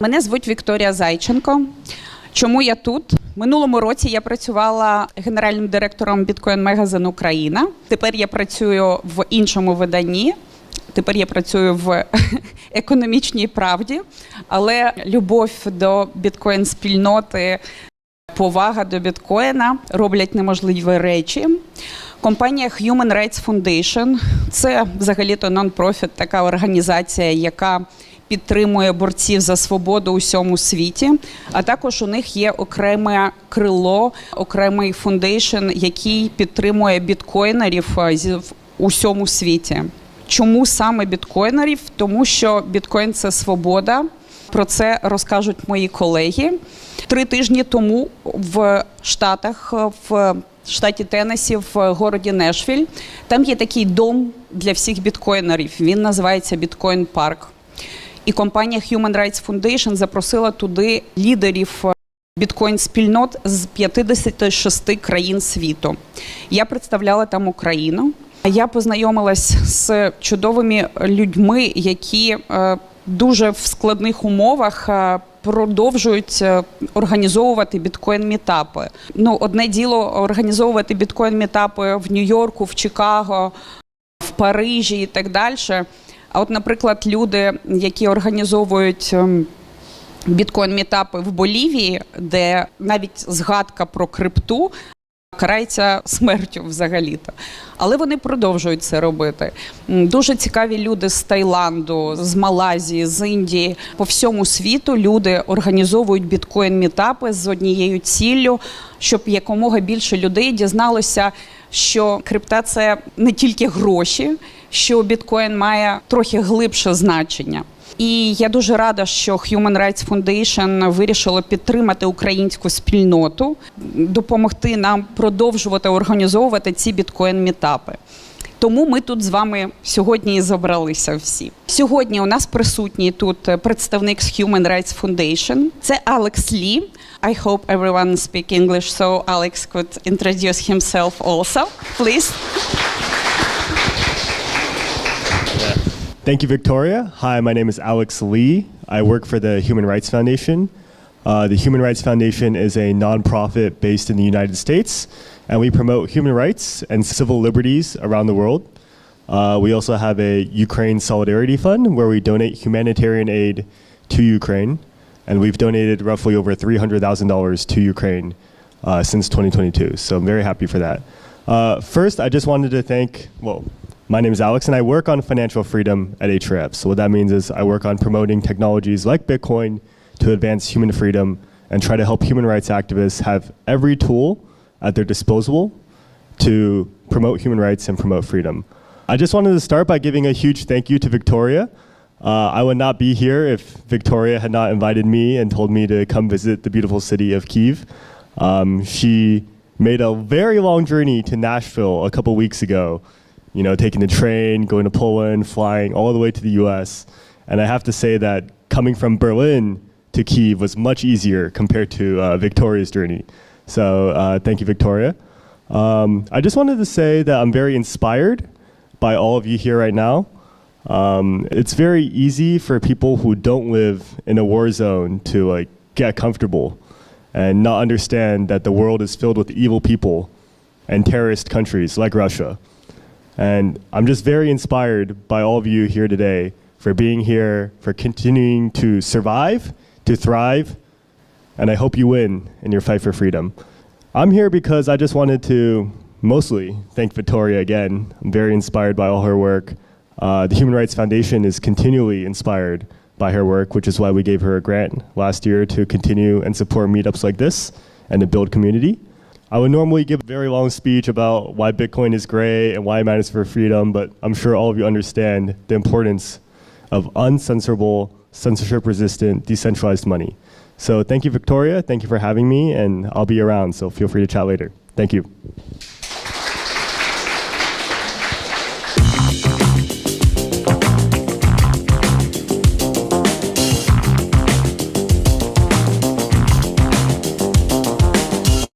Мене звуть Вікторія Зайченко. Чому я тут? Минулому році я працювала генеральним директором Bitcoin Magazine Україна. Тепер я працюю в іншому виданні. Тепер я працюю в економічній правді, але любов до біткоін спільноти, повага до біткоїна роблять неможливі речі. Компанія Human Rights Foundation – це взагалі-то нон-профіт, така організація, яка підтримує борців за свободу у всьому світі. А також у них є окреме крило, окремий фундейшн, який підтримує біткоїнерів е, в усьому світі. Чому саме біткоїнерів? Тому що біткоін це свобода. Про це розкажуть мої колеги. Три тижні тому в Штатах, в штаті Теннессі, в городі Нешвіль, там є такий дом для всіх біткоїнерів. Він називається Біткоін Парк. І компанія Human Rights Foundation запросила туди лідерів біткоін спільнот з 56 країн світу. Я представляла там Україну. Я познайомилась з чудовими людьми, які е, дуже в складних умовах. е, Продовжують е, організовувати біткоін-мітапи. Ну, одне діло організовувати біткоін-мітапи в Нью-Йорку, в Чикаго, в Парижі і так далі. А от, наприклад, люди, які організовують ем, біткоін-мітапи в Болівії, де навіть згадка про крипту карається смертю взагалі-то. Але вони продовжують це робити. Дуже цікаві люди з Таїланду, з Малайзії, з Індії. По всьому світу люди організовують біткоін-мітапи з однією ціллю, щоб якомога більше людей дізналося, що крипта це не тільки гроші, що біткоін має трохи глибше значення. І я дуже рада, що Human Rights Foundation вирішило підтримати українську спільноту, допомогти нам продовжувати організовувати ці біткоін-мітапи. Тому ми тут з вами сьогодні і зібралися всі. Сьогодні у нас присутній тут представник з Human Rights Foundation. Це Алекс Лі. I hope everyone speak English, so Alex could introduce himself also. Please. Thank you, Victoria. Hi, my name is Alex Lee. I work for the Human Rights Foundation. Uh, the Human Rights Foundation is a nonprofit based in the United States, and we promote human rights and civil liberties around the world. Uh, we also have a Ukraine Solidarity Fund where we donate humanitarian aid to Ukraine, and we've donated roughly over $300,000 to Ukraine uh, since 2022. So I'm very happy for that. Uh, first, I just wanted to thank, well, my name is Alex, and I work on financial freedom at Ahrefs. So what that means is I work on promoting technologies like Bitcoin to advance human freedom and try to help human rights activists have every tool at their disposal to promote human rights and promote freedom. I just wanted to start by giving a huge thank you to Victoria. Uh, I would not be here if Victoria had not invited me and told me to come visit the beautiful city of Kiev. Um, she made a very long journey to Nashville a couple weeks ago, you know, taking the train, going to Poland, flying all the way to the US. And I have to say that coming from Berlin to Kiev was much easier compared to uh, Victoria's journey. So uh, thank you, Victoria. Um, I just wanted to say that I'm very inspired by all of you here right now. Um, it's very easy for people who don't live in a war zone to like get comfortable and not understand that the world is filled with evil people and terrorist countries like Russia. And I'm just very inspired by all of you here today for being here, for continuing to survive, to thrive, and I hope you win in your fight for freedom. I'm here because I just wanted to mostly thank Victoria again. I'm very inspired by all her work. Uh, the Human Rights Foundation is continually inspired by her work, which is why we gave her a grant last year to continue and support meetups like this and to build community. I would normally give a very long speech about why Bitcoin is great and why it matters for freedom, but I'm sure all of you understand the importance of uncensorable, censorship resistant, decentralized money. So thank you, Victoria. Thank you for having me, and I'll be around, so feel free to chat later. Thank you.